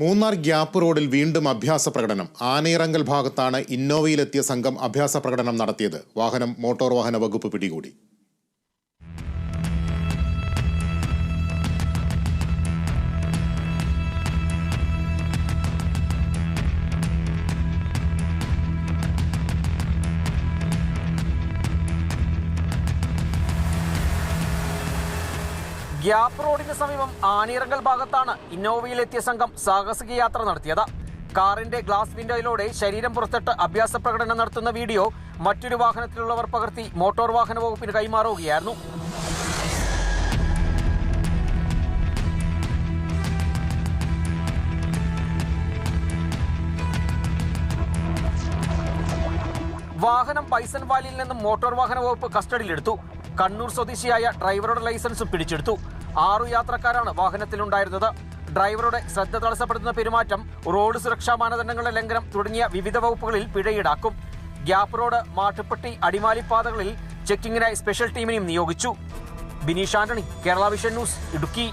Munnar gap റോഡിൽ വീണ്ടും അഭ്യാസ പ്രകടനം. ആനയിറങ്കൽ ഭാഗത്താണ് ഇന്നോവയിലെത്തിയ സംഘം അഭ്യാസ പ്രകടനം നടത്തിയത്. വാഹനം മോട്ടോർ വാഹന വകുപ്പ് പിടികൂടി. ഗ്യാപ്പ് റോഡിന് സമീപം ആനീറങ്കൽ ഭാഗത്താണ് ഇന്നോവയിലെത്തിയ സംഘം സാഹസിക യാത്ര നടത്തിയത്. കാറിന്റെ ഗ്ലാസ് വിൻഡോയിലൂടെ ശരീരം പുറത്തിട്ട് അഭ്യാസ പ്രകടനം നടത്തുന്ന വീഡിയോ മറ്റൊരു വാഹനത്തിലുള്ളവർ പകർത്തി മോട്ടോർ വാഹന വകുപ്പിന് കൈമാറുകയായിരുന്നു. വാഹനം പൈസൻ വാലിയിൽ നിന്നും മോട്ടോർ വാഹന വകുപ്പ് കസ്റ്റഡിയിലെടുത്തു. കണ്ണൂർ സ്വദേശിയായ ഡ്രൈവറുടെ ലൈസൻസും പിടിച്ചെടുത്തു. ആറു യാത്രക്കാരാണ് വാഹനത്തിലുണ്ടായിരുന്നത്. ഡ്രൈവറുടെ ശ്രദ്ധ തടസ്സപ്പെടുത്തുന്ന പെരുമാറ്റം റോഡ് സുരക്ഷാ മാനദണ്ഡങ്ങളുടെ ലംഘനം തുടങ്ങിയ വിവിധ വകുപ്പുകളിൽ പിഴ ഈടാക്കും ഗ്യാപ്പ് റോഡ് മാട്ടുപ്പെട്ടി അടിമാലി പാതകളിൽ ചെക്കിങ്ങിനായി സ്പെഷ്യൽ ടീമിനെയും നിയോഗിച്ചു. Bineesh Antony Kerala vision news Idukki.